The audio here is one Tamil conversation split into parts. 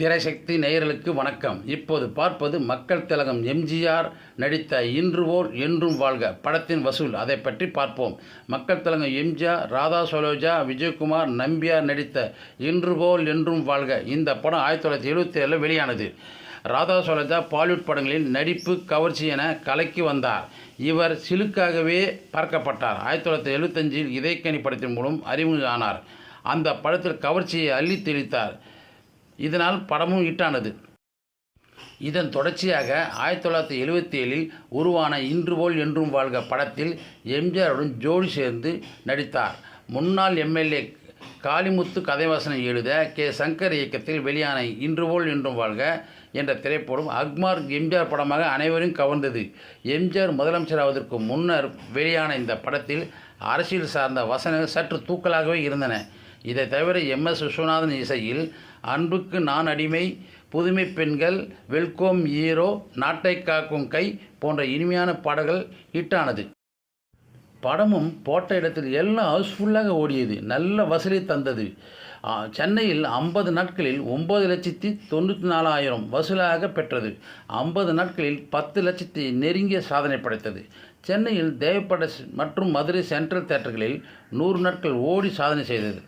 திரைசக்தி நேயர்களுக்கு வணக்கம். இப்போது பார்ப்பது மக்கள் திலகம் எம்ஜிஆர் நடித்த இன்று ஓர் என்றும் வாழ்க படத்தின் வசூல். அதை பற்றி பார்ப்போம். மக்கள் திலகம் எம்ஜிஆர் ராதா சரோஜா விஜயகுமார் நம்பியார் நடித்த இன்று போல் என்றும் வாழ்க. இந்த படம் ஆயிரத்தி தொள்ளாயிரத்தி எழுபத்தி ஏழில் வெளியானது. ராதா சரோஜா பாலிவுட் படங்களில் நடிப்பு கவர்ச்சி என கலக்கி வந்தார். இவர் சிலுக்காகவே பார்க்கப்பட்டார். ஆயிரத்தி தொள்ளாயிரத்தி எழுபத்தஞ்சில் இதயக்கணி படத்தின் மூலம் அறிமுகம் ஆனார் அந்த படத்தில் கவர்ச்சியை அள்ளி தெளித்தார். இதனால் படமும் ஹிட்டானது. இதன் தொடர்ச்சியாக ஆயிரத்தி தொள்ளாயிரத்தி எழுபத்தி ஏழில் உருவான இன்று போல் என்றும் வாழ்க படத்தில் எம்ஜிஆருடன் ஜோடி சேர்ந்து நடித்தார். முன்னாள் எம்எல்ஏ காளிமுத்து கதைவசனம் எழுத கே சங்கர் இயக்கத்தில் வெளியான இன்று போல் என்றும் வாழ்க என்ற திரைப்படம் அக்மார் எம்ஜிஆர் படமாக அனைவரும் கவர்ந்தது. எம்ஜிஆர் முதலமைச்சராவதற்கு முன்னர் வெளியான இந்த படத்தில் அரசியல் சார்ந்த வசனங்கள் சற்று தூக்கலாகவே இருந்தன. இதை தவிர எம் எஸ் விஸ்வநாதன் இசையில் அன்புக்கு நான் அடிமை புதுமை பெண்கள் வெல்கோம் ஈரோ நாட்டை காக்கும் கை போன்ற இனிமையான பாடல்கள் ஹிட்டானது. படமும் போட்ட இடத்தில் எல்லாம் ஹவுஸ்ஃபுல்லாக ஓடியது நல்ல வசூலை தந்தது. சென்னையில் ஐம்பது நாட்களில் ஒம்பது லட்சத்தி தொண்ணூற்றி நாலாயிரம் வசூலாக பெற்றது. ஐம்பது நாட்களில் பத்து லட்சத்தி நெருங்கிய சாதனை படைத்தது. சென்னையில் தேவப்பட மற்றும் மதுரை சென்ட்ரல் தேட்டர்களில் நூறு நாட்கள் ஓடி சாதனை செய்தது.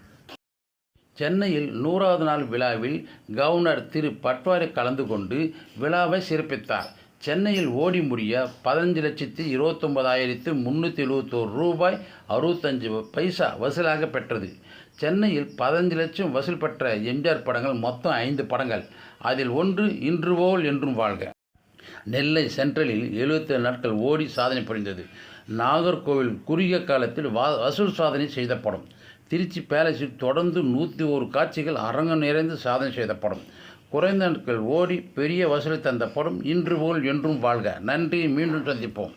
சென்னையில் நூறாவது நாள் விழாவில் கவர்னர் திரு பட்வாரி கலந்து கொண்டு விழாவை சிறப்பித்தார். சென்னையில் ஓடி முடிய பதினஞ்சு லட்சத்தி இருபத்தொம்பதாயிரத்து முந்நூற்றி எழுபத்தோரு ரூபாய் அறுபத்தஞ்சு பைசா வசூலாக பெற்றது. சென்னையில் பதினஞ்சு லட்சம் வசூல் பெற்ற எம்ஜிஆர் படங்கள் மொத்தம் ஐந்து படங்கள். அதில் ஒன்று இன்றுவோல் என்றும் வாழ்க. நெல்லை சென்ட்ரலில் 77 நாட்கள் ஓடி சாதனை புரிந்தது. நாகர்கோவில் குறுகிய காலத்தில் வா வசூல் சாதனை செய்த படம். திருச்சி பேலஸில் தொடர்ந்து நூற்றி ஒரு காட்சிகள் அரங்கம் நிறைந்து சாதனை செய்த படம். குறைந்த நாட்கள் ஓடி பெரிய வசூலை தந்த படம் இன்று போல் என்றும் வாழ்க. நன்றி மீண்டும் சந்திப்போம்.